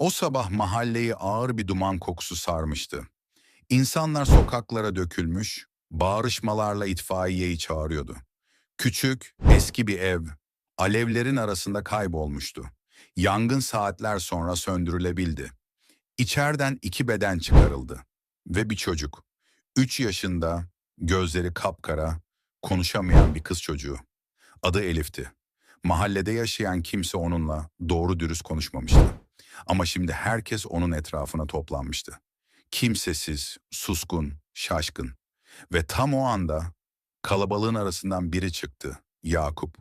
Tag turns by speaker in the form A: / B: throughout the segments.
A: O sabah mahalleyi ağır bir duman kokusu sarmıştı. İnsanlar sokaklara dökülmüş, bağırışmalarla itfaiyeyi çağırıyordu. Küçük, eski bir ev, alevlerin arasında kaybolmuştu. Yangın saatler sonra söndürülebildi. İçeriden iki beden çıkarıldı ve bir çocuk. Üç yaşında, gözleri kapkara, konuşamayan bir kız çocuğu. Adı Elif'ti. Mahallede yaşayan kimse onunla doğru dürüst konuşmamıştı. Ama şimdi herkes onun etrafına toplanmıştı. Kimsesiz, suskun, şaşkın. Ve tam o anda kalabalığın arasından biri çıktı, Yakup.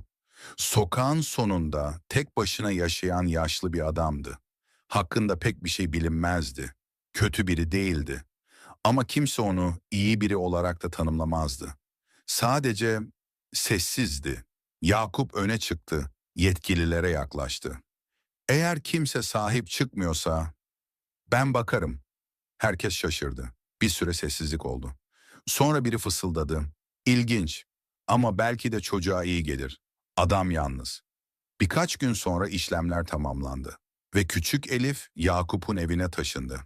A: Sokağın sonunda tek başına yaşayan yaşlı bir adamdı. Hakkında pek bir şey bilinmezdi. Kötü biri değildi. Ama kimse onu iyi biri olarak da tanımlamazdı. Sadece sessizdi. Yakup öne çıktı, yetkililere yaklaştı. Eğer kimse sahip çıkmıyorsa ben bakarım. Herkes şaşırdı. Bir süre sessizlik oldu. Sonra biri fısıldadı. İlginç ama belki de çocuğa iyi gelir. Adam yalnız. Birkaç gün sonra işlemler tamamlandı ve küçük Elif Yakup'un evine taşındı.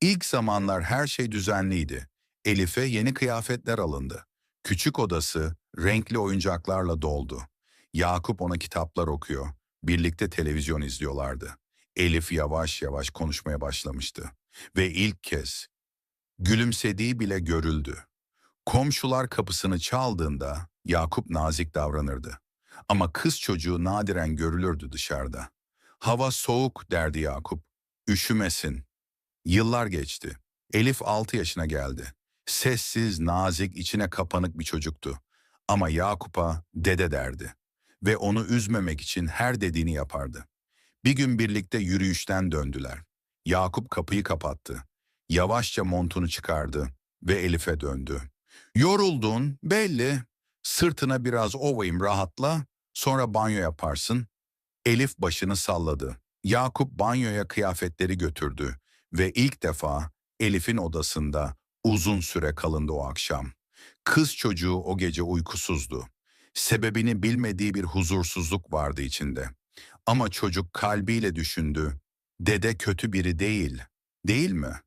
A: İlk zamanlar her şey düzenliydi. Elif'e yeni kıyafetler alındı. Küçük odası renkli oyuncaklarla doldu. Yakup ona kitaplar okuyor. Birlikte televizyon izliyorlardı. Elif yavaş yavaş konuşmaya başlamıştı. Ve ilk kez gülümsediği bile görüldü. Komşular kapısını çaldığında Yakup nazik davranırdı. Ama kız çocuğu nadiren görülürdü dışarıda. Hava soğuk derdi Yakup. Üşümesin. Yıllar geçti. Elif 6 yaşına geldi. Sessiz, nazik, içine kapanık bir çocuktu. Ama Yakup'a dede derdi. Ve onu üzmemek için her dediğini yapardı. Bir gün birlikte yürüyüşten döndüler. Yakup kapıyı kapattı. Yavaşça montunu çıkardı ve Elif'e döndü. Yoruldun, belli. Sırtına biraz ovayım rahatla, sonra banyo yaparsın. Elif başını salladı. Yakup banyoya kıyafetleri götürdü ve ilk defa Elif'in odasında uzun süre kalındı o akşam. Kız çocuğu o gece uykusuzdu. Sebebini bilmediği bir huzursuzluk vardı içinde. Ama çocuk kalbiyle düşündü. Dede kötü biri değil, değil mi?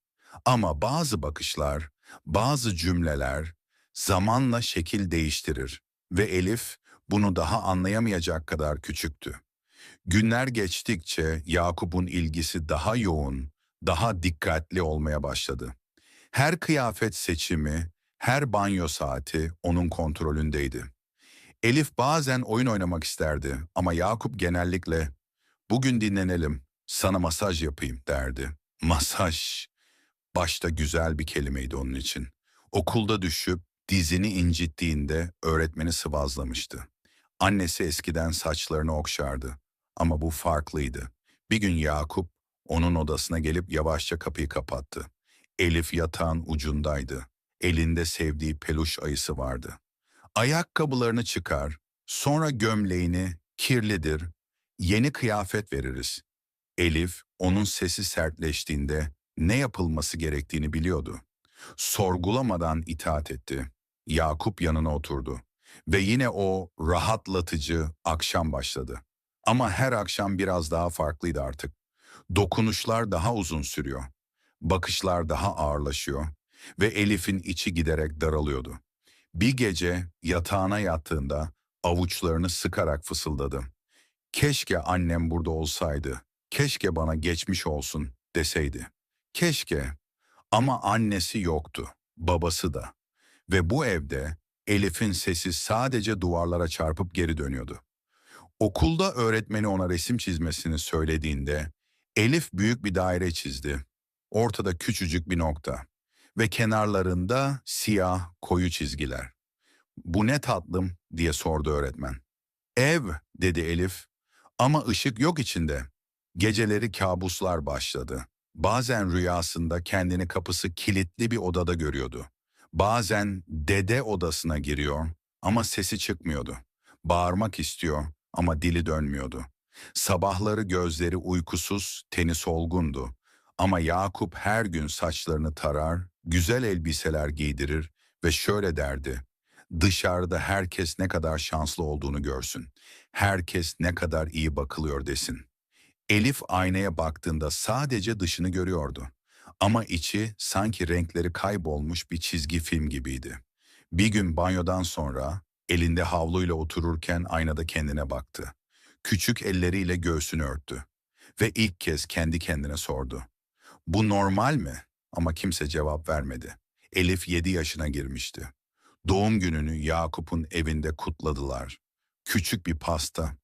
A: Ama bazı bakışlar, bazı cümleler zamanla şekil değiştirir ve Elif bunu daha anlayamayacak kadar küçüktü. Günler geçtikçe Yakup'un ilgisi daha yoğun, daha dikkatli olmaya başladı. Her kıyafet seçimi, her banyo saati onun kontrolündeydi. Elif bazen oyun oynamak isterdi ama Yakup genellikle ''Bugün dinlenelim, sana masaj yapayım.'' derdi. Masaj. Başta güzel bir kelimeydi onun için. Okulda düşüp dizini incittiğinde öğretmeni sıvazlamıştı. Annesi eskiden saçlarını okşardı ama bu farklıydı. Bir gün Yakup onun odasına gelip yavaşça kapıyı kapattı. Elif yatağın ucundaydı. Elinde sevdiği peluş ayısı vardı. Ayakkabılarını çıkar, sonra gömleğini, kirlidir, yeni kıyafet veririz. Elif, onun sesi sertleştiğinde ne yapılması gerektiğini biliyordu. Sorgulamadan itaat etti. Yakup yanına oturdu. Ve yine o rahatlatıcı akşam başladı. Ama her akşam biraz daha farklıydı artık. Dokunuşlar daha uzun sürüyor. Bakışlar daha ağırlaşıyor. Ve Elif'in içi giderek daralıyordu. Bir gece yatağına yattığında avuçlarını sıkarak fısıldadı. Keşke annem burada olsaydı, keşke bana geçmiş olsun deseydi. Keşke ama annesi yoktu, babası da. Ve bu evde Elif'in sesi sadece duvarlara çarpıp geri dönüyordu. Okulda öğretmeni ona resim çizmesini söylediğinde Elif büyük bir daire çizdi. Ortada küçücük bir nokta ve kenarlarında siyah koyu çizgiler. Bu ne tatlım diye sordu öğretmen. Ev dedi Elif ama ışık yok içinde. Geceleri kabuslar başladı. Bazen rüyasında kendini kapısı kilitli bir odada görüyordu. Bazen dede odasına giriyor ama sesi çıkmıyordu. Bağırmak istiyor ama dili dönmüyordu. Sabahları gözleri uykusuz, teni solgundu. Ama Yakup her gün saçlarını tarar, güzel elbiseler giydirir ve şöyle derdi. Dışarıda herkes ne kadar şanslı olduğunu görsün. Herkes ne kadar iyi bakılıyor desin. Elif aynaya baktığında sadece dışını görüyordu. Ama içi sanki renkleri kaybolmuş bir çizgi film gibiydi. Bir gün banyodan sonra elinde havluyla otururken aynada kendine baktı. Küçük elleriyle göğsünü örttü. Ve ilk kez kendi kendine sordu. Bu normal mi? Ama kimse cevap vermedi. Elif 7 yaşına girmişti. Doğum gününü Yakup'un evinde kutladılar. Küçük bir pasta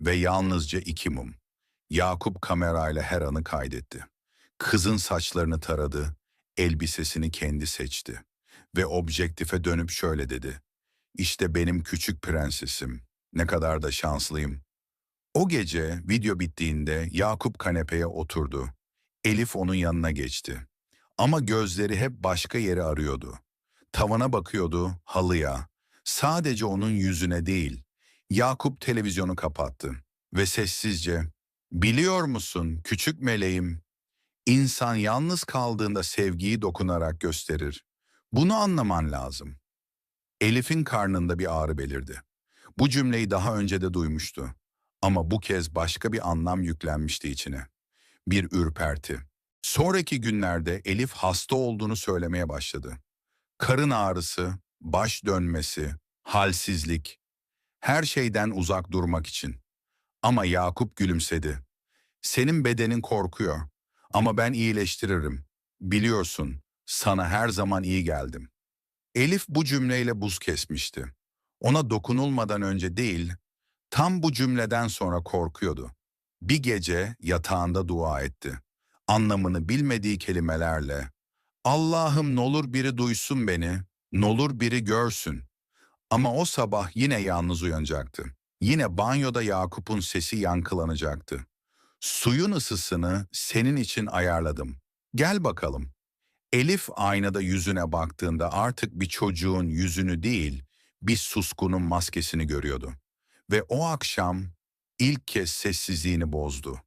A: ve yalnızca iki mum. Yakup kamerayla her anı kaydetti. Kızın saçlarını taradı, elbisesini kendi seçti. Ve objektife dönüp şöyle dedi. İşte benim küçük prensesim. Ne kadar da şanslıyım. O gece video bittiğinde Yakup kanepeye oturdu. Elif onun yanına geçti. Ama gözleri hep başka yeri arıyordu. Tavana bakıyordu, halıya. Sadece onun yüzüne değil. Yakup televizyonu kapattı ve sessizce ''Biliyor musun küçük meleğim, insan yalnız kaldığında sevgiyi dokunarak gösterir. Bunu anlaman lazım.'' Elif'in karnında bir ağrı belirdi. Bu cümleyi daha önce de duymuştu. Ama bu kez başka bir anlam yüklenmişti içine. Bir ürperti. Sonraki günlerde Elif hasta olduğunu söylemeye başladı. Karın ağrısı, baş dönmesi, halsizlik, her şeyden uzak durmak için. Ama Yakup gülümsedi. Senin bedenin korkuyor ama ben iyileştiririm. Biliyorsun, sana her zaman iyi geldim. Elif bu cümleyle buz kesmişti. Ona dokunulmadan önce değil, tam bu cümleden sonra korkuyordu. Bir gece yatağında dua etti. Anlamını bilmediği kelimelerle, Allah'ım nolur biri duysun beni, nolur biri görsün. Ama o sabah yine yalnız uyanacaktı. Yine banyoda Yakup'un sesi yankılanacaktı. Suyun ısısını senin için ayarladım. Gel bakalım. Elif aynada yüzüne baktığında artık bir çocuğun yüzünü değil, bir suskunun maskesini görüyordu. Ve o akşam ilk kez sessizliğini bozdu.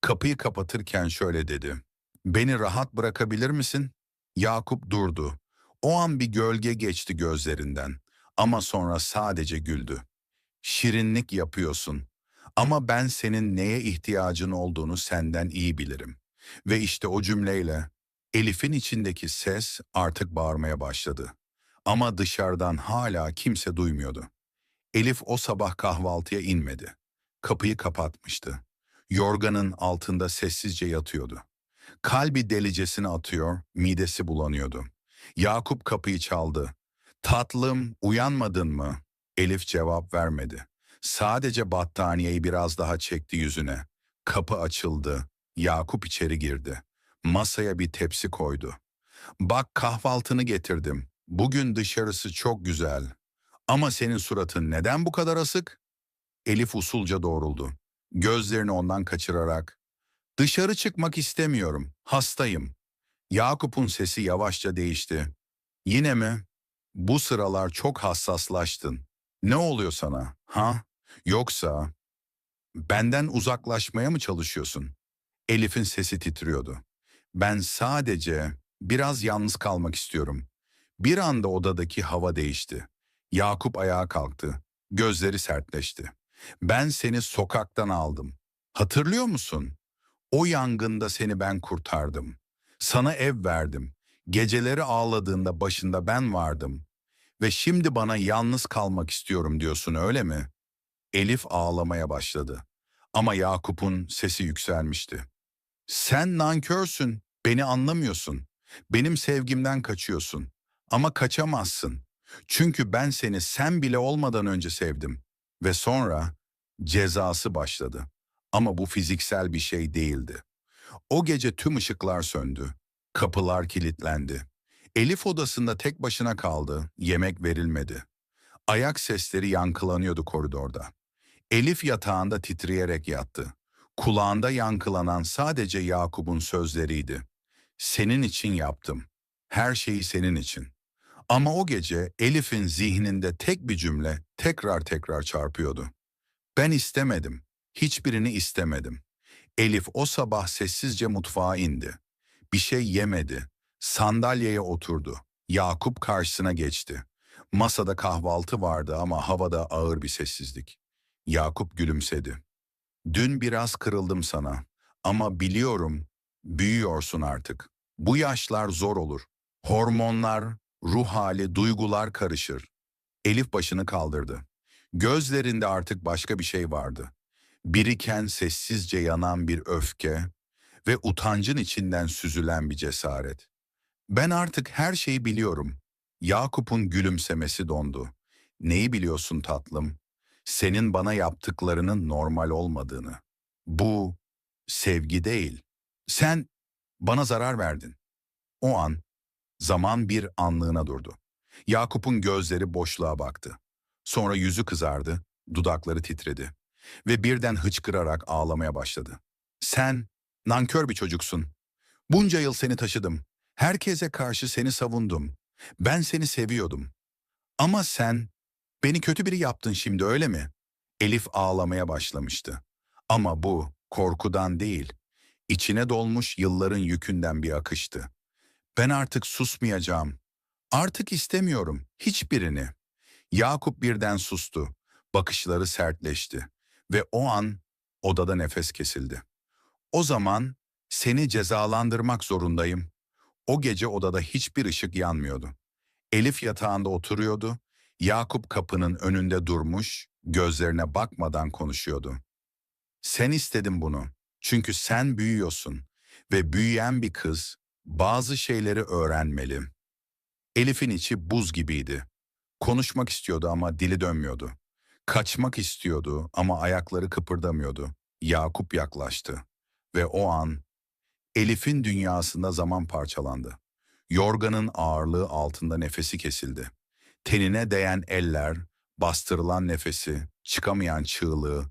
A: Kapıyı kapatırken şöyle dedi. Beni rahat bırakabilir misin? Yakup durdu. O an bir gölge geçti gözlerinden. Ama sonra sadece güldü. Şirinlik yapıyorsun. Ama ben senin neye ihtiyacın olduğunu senden iyi bilirim. Ve işte o cümleyle Elif'in içindeki ses artık bağırmaya başladı. Ama dışarıdan hala kimse duymuyordu. Elif o sabah kahvaltıya inmedi. Kapıyı kapatmıştı. Yorganın altında sessizce yatıyordu. Kalbi delicesine atıyor, midesi bulanıyordu. Yakup kapıyı çaldı. Tatlım, uyanmadın mı? Elif cevap vermedi. Sadece battaniyeyi biraz daha çekti yüzüne. Kapı açıldı. Yakup içeri girdi. Masaya bir tepsi koydu. Bak kahvaltını getirdim. Bugün dışarısı çok güzel. Ama senin suratın neden bu kadar asık? Elif usulca doğruldu. Gözlerini ondan kaçırarak. Dışarı çıkmak istemiyorum. Hastayım. Yakup'un sesi yavaşça değişti. Yine mi? Bu sıralar çok hassaslaştın. Ne oluyor sana? Ha? Yoksa benden uzaklaşmaya mı çalışıyorsun? Elif'in sesi titriyordu. Ben sadece biraz yalnız kalmak istiyorum. Bir anda odadaki hava değişti. Yakup ayağa kalktı. Gözleri sertleşti. Ben seni sokaktan aldım. Hatırlıyor musun? O yangında seni ben kurtardım. Sana ev verdim. Geceleri ağladığında başında ben vardım. Ve şimdi bana yalnız kalmak istiyorum diyorsun öyle mi? Elif ağlamaya başladı. Ama Yakup'un sesi yükselmişti. Sen nankörsün, beni anlamıyorsun. Benim sevgimden kaçıyorsun. Ama kaçamazsın. Çünkü ben seni sen bile olmadan önce sevdim. Ve sonra cezası başladı. Ama bu fiziksel bir şey değildi. O gece tüm ışıklar söndü. Kapılar kilitlendi. Elif odasında tek başına kaldı, yemek verilmedi. Ayak sesleri yankılanıyordu koridorda. Elif yatağında titreyerek yattı. Kulağında yankılanan sadece Yakup'un sözleriydi. Senin için yaptım. Her şeyi senin için. Ama o gece Elif'in zihninde tek bir cümle tekrar tekrar çarpıyordu. Ben istemedim. Hiçbirini istemedim. Elif o sabah sessizce mutfağa indi. Bir şey yemedi. Sandalyeye oturdu. Yakup karşısına geçti. Masada kahvaltı vardı ama havada ağır bir sessizlik. Yakup gülümsedi. Dün biraz kırıldım sana. Ama biliyorum, büyüyorsun artık. Bu yaşlar zor olur. Hormonlar, ruh hali, duygular karışır. Elif başını kaldırdı. Gözlerinde artık başka bir şey vardı. Biriken sessizce yanan bir öfke ve utancın içinden süzülen bir cesaret. Ben artık her şeyi biliyorum. Yakup'un gülümsemesi dondu. Neyi biliyorsun tatlım? Senin bana yaptıklarının normal olmadığını. Bu sevgi değil. Sen bana zarar verdin. O an zaman bir anlığına durdu. Yakup'un gözleri boşluğa baktı. Sonra yüzü kızardı, dudakları titredi ve birden hıçkırarak ağlamaya başladı. Sen nankör bir çocuksun. Bunca yıl seni taşıdım. Herkese karşı seni savundum. Ben seni seviyordum. Ama sen beni kötü biri yaptın şimdi öyle mi? Elif ağlamaya başlamıştı. Ama bu korkudan değil, içine dolmuş yılların yükünden bir akıştı. Ben artık susmayacağım. Artık istemiyorum hiçbirini. Yakup birden sustu. Bakışları sertleşti ve o an odada nefes kesildi. O zaman seni cezalandırmak zorundayım. O gece odada hiçbir ışık yanmıyordu. Elif yatağında oturuyordu. Yakup kapının önünde durmuş, gözlerine bakmadan konuşuyordu. Sen istedin bunu. Çünkü sen büyüyorsun ve büyüyen bir kız bazı şeyleri öğrenmeli. Elif'in içi buz gibiydi. Konuşmak istiyordu ama dili dönmüyordu. Kaçmak istiyordu ama ayakları kıpırdamıyordu. Yakup yaklaştı ve o an Elif'in dünyasında zaman parçalandı. Yorganın ağırlığı altında nefesi kesildi. Tenine değen eller, bastırılan nefesi, çıkamayan çığlığı,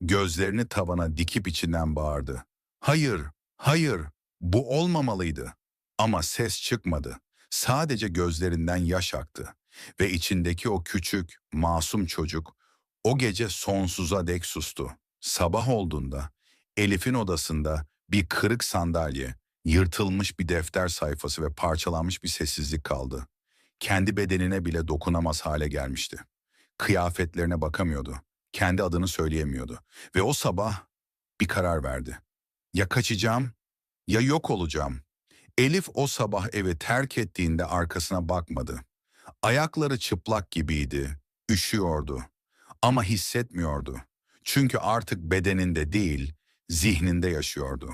A: gözlerini tavana dikip içinden bağırdı. Hayır, hayır, bu olmamalıydı. Ama ses çıkmadı. Sadece gözlerinden yaş aktı. Ve içindeki o küçük, masum çocuk o gece sonsuza dek sustu. Sabah olduğunda Elif'in odasında bir kırık sandalye, yırtılmış bir defter sayfası ve parçalanmış bir sessizlik kaldı. Kendi bedenine bile dokunamaz hale gelmişti. Kıyafetlerine bakamıyordu. Kendi adını söyleyemiyordu. Ve o sabah bir karar verdi. Ya kaçacağım ya yok olacağım. Elif o sabah evi terk ettiğinde arkasına bakmadı. Ayakları çıplak gibiydi, üşüyordu ama hissetmiyordu. Çünkü artık bedeninde değil, zihninde yaşıyordu.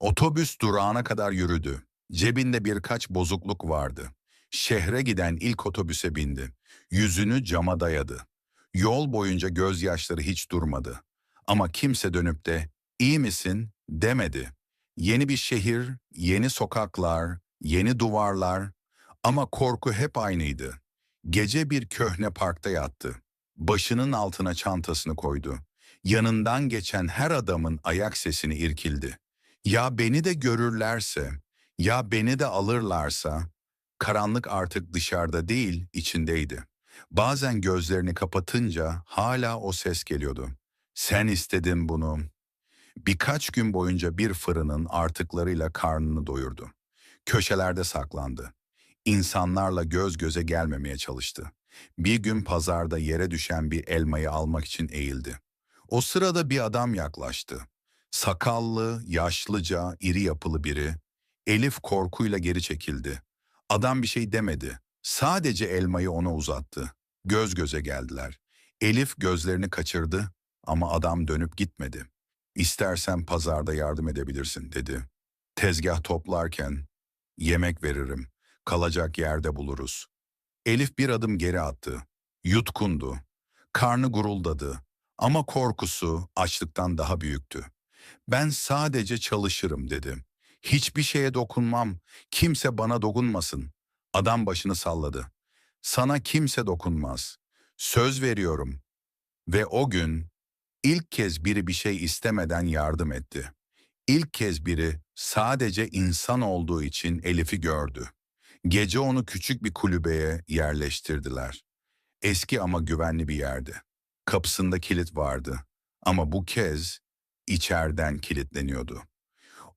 A: Otobüs durağına kadar yürüdü. Cebinde birkaç bozukluk vardı. Şehre giden ilk otobüse bindi. Yüzünü cama dayadı. Yol boyunca gözyaşları hiç durmadı. Ama kimse dönüp de iyi misin demedi. Yeni bir şehir, yeni sokaklar, yeni duvarlar ama korku hep aynıydı. Gece bir köhne parkta yattı. Başının altına çantasını koydu. Yanından geçen her adamın ayak sesini irkildi. Ya beni de görürlerse, ya beni de alırlarsa, karanlık artık dışarıda değil, içindeydi. Bazen gözlerini kapatınca hala o ses geliyordu. Sen istedin bunu. Birkaç gün boyunca bir fırının artıklarıyla karnını doyurdu. Köşelerde saklandı. İnsanlarla göz göze gelmemeye çalıştı. Bir gün pazarda yere düşen bir elmayı almak için eğildi. O sırada bir adam yaklaştı. Sakallı, yaşlıca, iri yapılı biri. Elif korkuyla geri çekildi. Adam bir şey demedi. Sadece elmayı ona uzattı. Göz göze geldiler. Elif gözlerini kaçırdı ama adam dönüp gitmedi. İstersen pazarda yardım edebilirsin dedi. Tezgah toplarken yemek veririm, kalacak yerde buluruz. Elif bir adım geri attı. Yutkundu. Karnı guruldadı. Ama korkusu açlıktan daha büyüktü. Ben sadece çalışırım dedi. Hiçbir şeye dokunmam. Kimse bana dokunmasın. Adam başını salladı. Sana kimse dokunmaz. Söz veriyorum. Ve o gün ilk kez biri bir şey istemeden yardım etti. İlk kez biri sadece insan olduğu için Elif'i gördü. Gece onu küçük bir kulübeye yerleştirdiler. Eski ama güvenli bir yerde. Kapısında kilit vardı ama bu kez içeriden kilitleniyordu.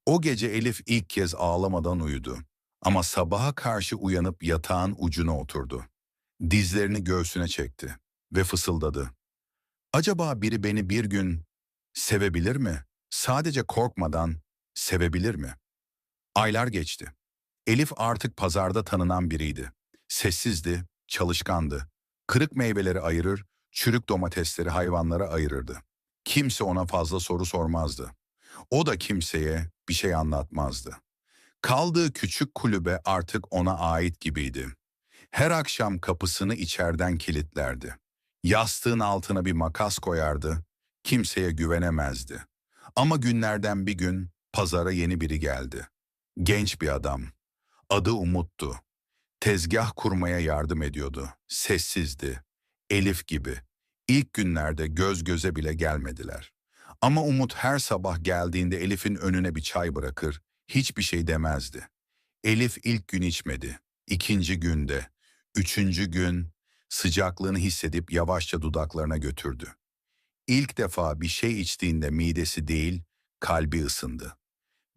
A: O gece Elif ilk kez ağlamadan uyudu ama sabaha karşı uyanıp yatağın ucuna oturdu. Dizlerini göğsüne çekti ve fısıldadı. Acaba biri beni bir gün sevebilir mi? Sadece korkmadan, sevebilir mi? Aylar geçti. Elif artık pazarda tanınan biriydi. Sessizdi, çalışkandı. Kırık meyveleri ayırır, çürük domatesleri hayvanlara ayırırdı. Kimse ona fazla soru sormazdı. O da kimseye bir şey anlatmazdı. Kaldığı küçük kulübe artık ona ait gibiydi. Her akşam kapısını içeriden kilitlerdi. Yastığın altına bir makas koyardı. Kimseye güvenemezdi. Ama günlerden bir gün pazara yeni biri geldi. Genç bir adam. Adı Umut'tu. Tezgah kurmaya yardım ediyordu. Sessizdi. Elif gibi. İlk günlerde göz göze bile gelmediler. Ama Umut her sabah geldiğinde Elif'in önüne bir çay bırakır, hiçbir şey demezdi. Elif ilk gün içmedi. İkinci günde, üçüncü gün sıcaklığını hissedip yavaşça dudaklarına götürdü. İlk defa bir şey içtiğinde midesi değil, kalbi ısındı.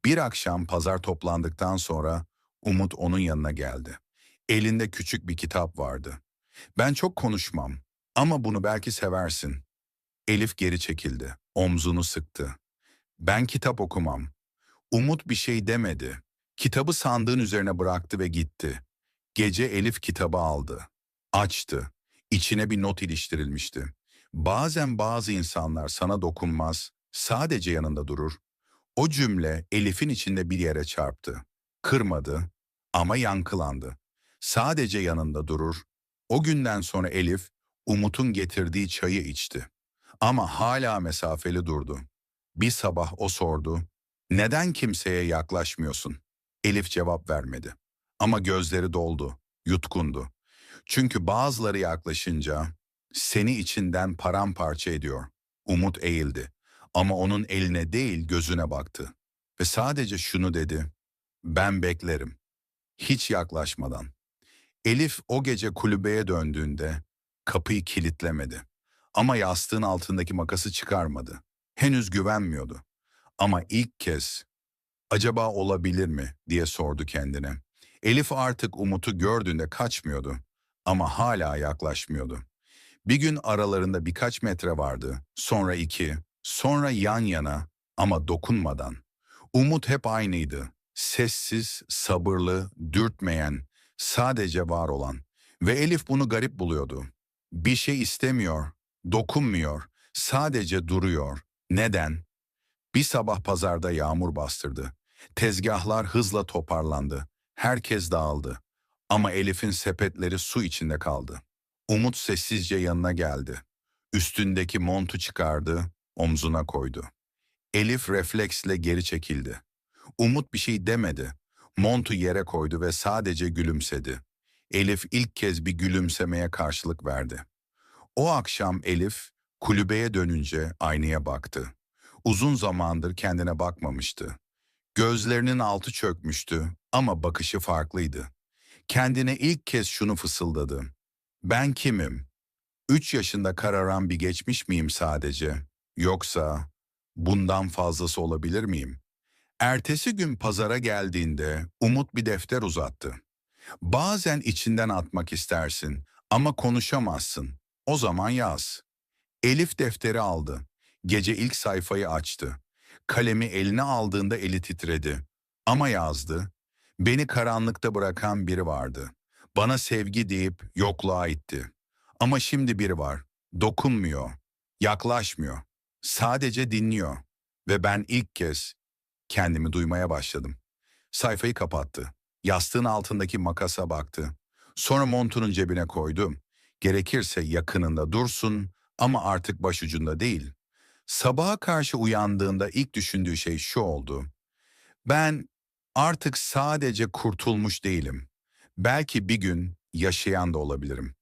A: Bir akşam pazar toplandıktan sonra Umut onun yanına geldi. Elinde küçük bir kitap vardı. Ben çok konuşmam ama bunu belki seversin. Elif geri çekildi, omzunu sıktı. Ben kitap okumam. Umut bir şey demedi. Kitabı sandığın üzerine bıraktı ve gitti. Gece Elif kitabı aldı. Açtı. İçine bir not iliştirilmişti. Bazen bazı insanlar sana dokunmaz, sadece yanında durur. O cümle Elif'in içinde bir yere çarptı. Kırmadı ama yankılandı. Sadece yanında durur. O günden sonra Elif, Umut'un getirdiği çayı içti. Ama hala mesafeli durdu. Bir sabah o sordu, neden kimseye yaklaşmıyorsun? Elif cevap vermedi. Ama gözleri doldu, yutkundu. Çünkü bazıları yaklaşınca seni içinden paramparça ediyor. Umut eğildi ama onun eline değil gözüne baktı. Ve sadece şunu dedi, ben beklerim. Hiç yaklaşmadan. Elif o gece kulübeye döndüğünde kapıyı kilitlemedi. Ama yastığın altındaki makası çıkarmadı. Henüz güvenmiyordu. Ama ilk kez acaba olabilir mi diye sordu kendine. Elif artık Umut'u gördüğünde kaçmıyordu ama hala yaklaşmıyordu. Bir gün aralarında birkaç metre vardı, sonra iki, sonra yan yana ama dokunmadan. Umut hep aynıydı. Sessiz, sabırlı, dürtmeyen, sadece var olan. Ve Elif bunu garip buluyordu. Bir şey istemiyor, dokunmuyor, sadece duruyor. Neden? Bir sabah pazarda yağmur bastırdı. Tezgahlar hızla toparlandı. Herkes dağıldı. Ama Elif'in sepetleri su içinde kaldı. Umut sessizce yanına geldi. Üstündeki montu çıkardı, omzuna koydu. Elif refleksle geri çekildi. Umut bir şey demedi. Montu yere koydu ve sadece gülümsedi. Elif ilk kez bir gülümsemeye karşılık verdi. O akşam Elif kulübeye dönünce aynaya baktı. Uzun zamandır kendine bakmamıştı. Gözlerinin altı çökmüştü ama bakışı farklıydı. Kendine ilk kez şunu fısıldadı. Ben kimim? Üç yaşında kararan bir geçmiş miyim sadece? Yoksa bundan fazlası olabilir miyim? Ertesi gün pazara geldiğinde Umut bir defter uzattı. Bazen içinden atmak istersin ama konuşamazsın. O zaman yaz. Elif defteri aldı. Gece ilk sayfayı açtı. Kalemi eline aldığında eli titredi. Ama yazdı. Beni karanlıkta bırakan biri vardı. Bana sevgi deyip yokluğa itti. Ama şimdi biri var. Dokunmuyor. Yaklaşmıyor. Sadece dinliyor. Ve ben ilk kez kendimi duymaya başladım. Sayfayı kapattı. Yastığın altındaki makasa baktı. Sonra montunun cebine koydu. Gerekirse yakınında dursun ama artık başucunda değil. Sabaha karşı uyandığında ilk düşündüğü şey şu oldu. Ben artık sadece kurtulmuş değilim. Belki bir gün yaşayan da olabilirim.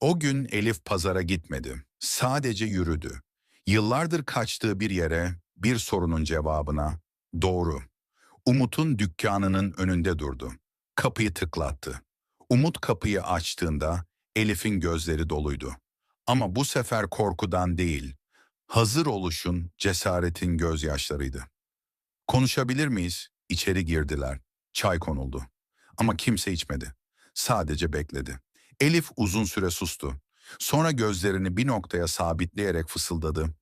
A: O gün Elif pazara gitmedi. Sadece yürüdü. Yıllardır kaçtığı bir yere, bir sorunun cevabına, doğru. Umut'un dükkanının önünde durdu. Kapıyı tıklattı. Umut kapıyı açtığında Elif'in gözleri doluydu. Ama bu sefer korkudan değil, hazır oluşun, cesaretin gözyaşlarıydı. Konuşabilir miyiz? İçeri girdiler. Çay konuldu. Ama kimse içmedi. Sadece bekledi. Elif uzun süre sustu. Sonra gözlerini bir noktaya sabitleyerek fısıldadı.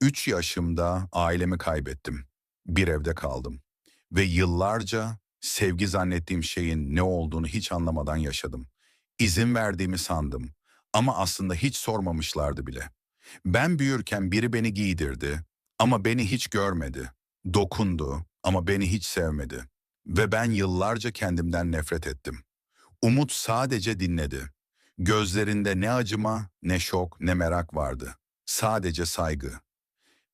A: Üç yaşımda ailemi kaybettim. Bir evde kaldım. Ve yıllarca sevgi zannettiğim şeyin ne olduğunu hiç anlamadan yaşadım. İzin verdiğimi sandım ama aslında hiç sormamışlardı bile. Ben büyürken biri beni giydirdi ama beni hiç görmedi. Dokundu ama beni hiç sevmedi. Ve ben yıllarca kendimden nefret ettim. Umut sadece dinledi. Gözlerinde ne acıma, ne şok, ne merak vardı. Sadece saygı.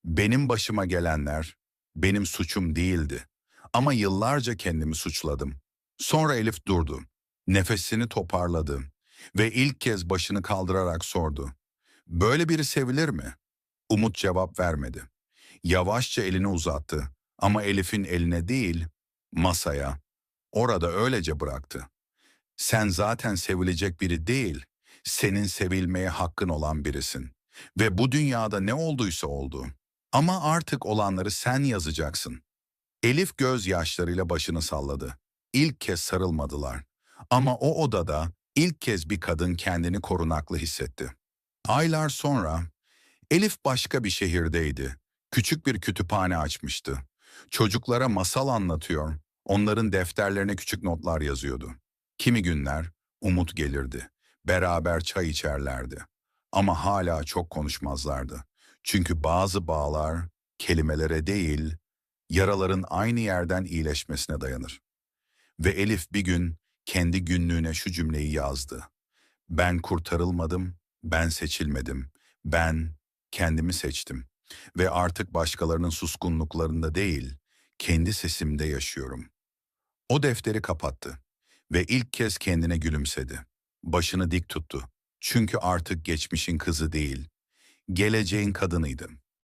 A: Benim başıma gelenler benim suçum değildi. Ama yıllarca kendimi suçladım. Sonra Elif durdu. Nefesini toparladı ve ilk kez başını kaldırarak sordu. Böyle biri sevilir mi? Umut cevap vermedi. Yavaşça elini uzattı ama Elif'in eline değil, masaya. Orada öylece bıraktı. Sen zaten sevilecek biri değil, senin sevilmeye hakkın olan birisin. Ve bu dünyada ne olduysa oldu. Ama artık olanları sen yazacaksın. Elif gözyaşlarıyla başını salladı. İlk kez sarılmadılar. Ama o odada ilk kez bir kadın kendini korunaklı hissetti. Aylar sonra Elif başka bir şehirdeydi. Küçük bir kütüphane açmıştı. Çocuklara masal anlatıyor, onların defterlerine küçük notlar yazıyordu. Kimi günler Umut gelirdi. Beraber çay içerlerdi. Ama hala çok konuşmazlardı. Çünkü bazı bağlar kelimelere değil, yaraların aynı yerden iyileşmesine dayanır. Ve Elif bir gün kendi günlüğüne şu cümleyi yazdı. Ben kurtarılmadım, ben seçilmedim. Ben kendimi seçtim. Ve artık başkalarının suskunluklarında değil, kendi sesimde yaşıyorum. O defteri kapattı ve ilk kez kendine gülümsedi. Başını dik tuttu. Çünkü artık geçmişin kızı değil, geleceğin kadınıydı.